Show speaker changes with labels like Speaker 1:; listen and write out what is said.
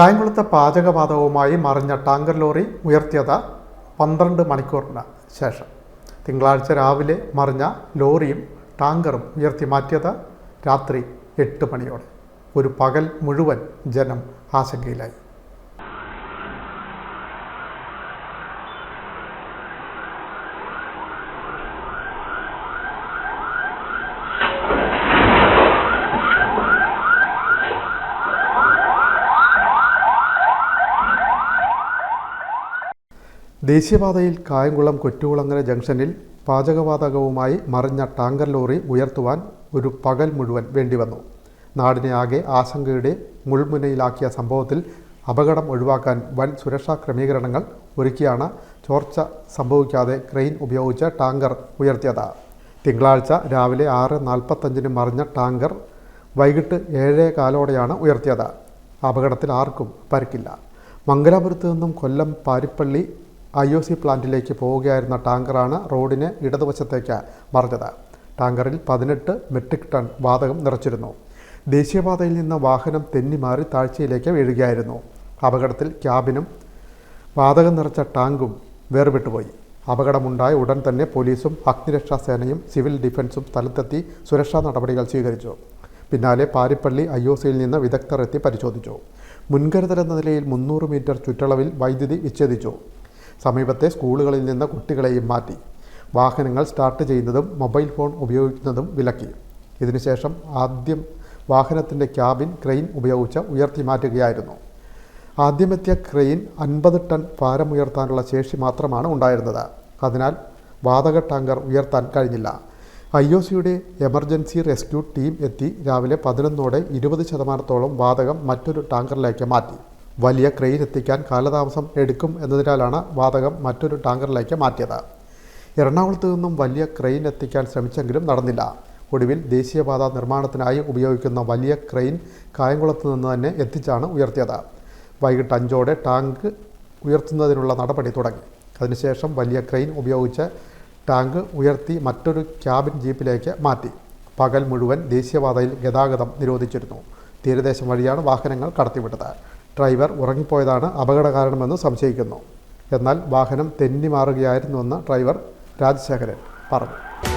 Speaker 1: കായംകുളത്തെ പാചകവാതകവുമായി മറിഞ്ഞ tanker lorry ഉയർത്തിയത് പന്ത്രണ്ട് മണിക്കൂറിന് ശേഷം. തിങ്കളാഴ്ച രാവിലെ മറിഞ്ഞ ലോറിയും ടാങ്കറും ഉയർത്തി മാറ്റിയത് രാത്രി എട്ട് മണിയോടെ. ഒരു പകൽ മുഴുവൻ ജനം ആശങ്കയിലായി. ദേശീയപാതയിൽ കായംകുളം കൊറ്റുകുളങ്ങര ജംഗ്ഷനിൽ പാചകവാതകവുമായി മറിഞ്ഞ ടാങ്കർ ലോറി ഉയർത്തുവാൻ ഒരു പകൽ മുഴുവൻ വേണ്ടിവന്നു. നാടിനെ ആകെ ആശങ്കയുടെ മുൾമുനയിലാക്കിയ സംഭവത്തിൽ അപകടം ഒഴിവാക്കാൻ വൻ സുരക്ഷാ ക്രമീകരണങ്ങൾ ഒരുക്കിയാണ് ചോർച്ച സംഭവിക്കാതെ ക്രെയിൻ ഉപയോഗിച്ച് ടാങ്കർ ഉയർത്തിയത്. തിങ്കളാഴ്ച രാവിലെ ആറ് നാൽപ്പത്തഞ്ചിന് മറിഞ്ഞ ടാങ്കർ വൈകിട്ട് ഏഴേ കാലോടെയാണ് ഉയർത്തിയത്. അപകടത്തിൽ ആർക്കും പരിക്കില്ല. മംഗലാപുരത്ത് നിന്നും Kollam Paripally I O C പ്ലാന്റിലേക്ക് പോവുകയായിരുന്ന ടാങ്കറാണ് റോഡിന് ഇടതുവശത്തേക്ക് മറിഞ്ഞത്. ടാങ്കറിൽ പതിനെട്ട് മെട്രിക് ടൺ വാതകം നിറച്ചിരുന്നു. ദേശീയപാതയിൽ നിന്ന് വാഹനം തെന്നിമാറി താഴ്ചയിലേക്ക് വീഴുകയായിരുന്നു. അപകടത്തിൽ ക്യാബിനും വാതകം നിറച്ച ടാങ്കും വേർപെട്ടുപോയി അപകടമുണ്ടായ ഉടൻ തന്നെ പോലീസും അഗ്നിരക്ഷാ സേനയും സിവിൽ ഡിഫൻസും സ്ഥലത്തെത്തി സുരക്ഷാ നടപടികൾ സ്വീകരിച്ചു. പിന്നാലെ പാരിപ്പള്ളി ഐ ഒ സിയിൽ നിന്ന് വിദഗ്ധർ എത്തി പരിശോധിച്ചു. മുൻകരുതലെന്ന നിലയിൽ മുന്നൂറ് മീറ്റർ ചുറ്റളവിൽ വൈദ്യുതി വിച്ഛേദിച്ചു. സമീപത്തെ സ്കൂളുകളിൽ നിന്ന് കുട്ടികളെയും മാറ്റി. വാഹനങ്ങൾ സ്റ്റാർട്ട് ചെയ്യുന്നതും മൊബൈൽ ഫോൺ ഉപയോഗിക്കുന്നതും വിലക്കി. ഇതിനുശേഷം ആദ്യം വാഹനത്തിന്റെ ക്യാബിൻ ക്രെയിൻ ഉപയോഗിച്ച് ഉയർത്തി മാറ്റുകയായിരുന്നു. ആദ്യമെത്തിയ ക്രെയിൻ അൻപത് ടൺ ഭാരമുയർത്താനുള്ള ശേഷി മാത്രമാണ് ഉണ്ടായിരുന്നത്. അതിനാൽ വാതക ടാങ്കർ ഉയർത്താൻ കഴിഞ്ഞില്ല. ഐ ഒ സിയുടെ എമർജൻസി റെസ്ക്യൂ ടീം എത്തി രാവിലെ പതിനൊന്നോടെ ഇരുപത് ശതമാനത്തോളം വാതകം മറ്റൊരു ടാങ്കറിലേക്ക് മാറ്റി. വലിയ ക്രെയിൻ എത്തിക്കാൻ കാലതാമസം എടുക്കും എന്നതിനാലാണ് വാതകം മറ്റൊരു ടാങ്കറിലേക്ക് മാറ്റിയത്. എറണാകുളത്ത് നിന്നും വലിയ ക്രെയിൻ എത്തിക്കാൻ ശ്രമിച്ചെങ്കിലും നടന്നില്ല. ഒടുവിൽ ദേശീയപാത നിർമ്മാണത്തിനായി ഉപയോഗിക്കുന്ന വലിയ ക്രെയിൻ കായംകുളത്ത് നിന്ന് തന്നെ എത്തിച്ചാണ് ഉയർത്തിയത്. വൈകിട്ട് അഞ്ചോടെ ടാങ്ക് ഉയർത്തുന്നതിനുള്ള നടപടി തുടങ്ങി. അതിനുശേഷം വലിയ ക്രെയിൻ ഉപയോഗിച്ച് ടാങ്ക് ഉയർത്തി മറ്റൊരു ക്യാബിൻ ജീപ്പിലേക്ക് മാറ്റി. പകൽ മുഴുവൻ ദേശീയപാതയിൽ ഗതാഗതം നിരോധിച്ചിരുന്നു. തീരദേശം വഴിയാണ് വാഹനങ്ങൾ കടത്തിവിട്ടത്. ഡ്രൈവർ ഉറങ്ങിപ്പോയതാണ് അപകട കാരണമെന്ന് സംശയിക്കുന്നു. എന്നാൽ വാഹനം തെന്നി മാറുകയായിരുന്നുവെന്ന് ഡ്രൈവർ രാജശേഖരൻ പറഞ്ഞു.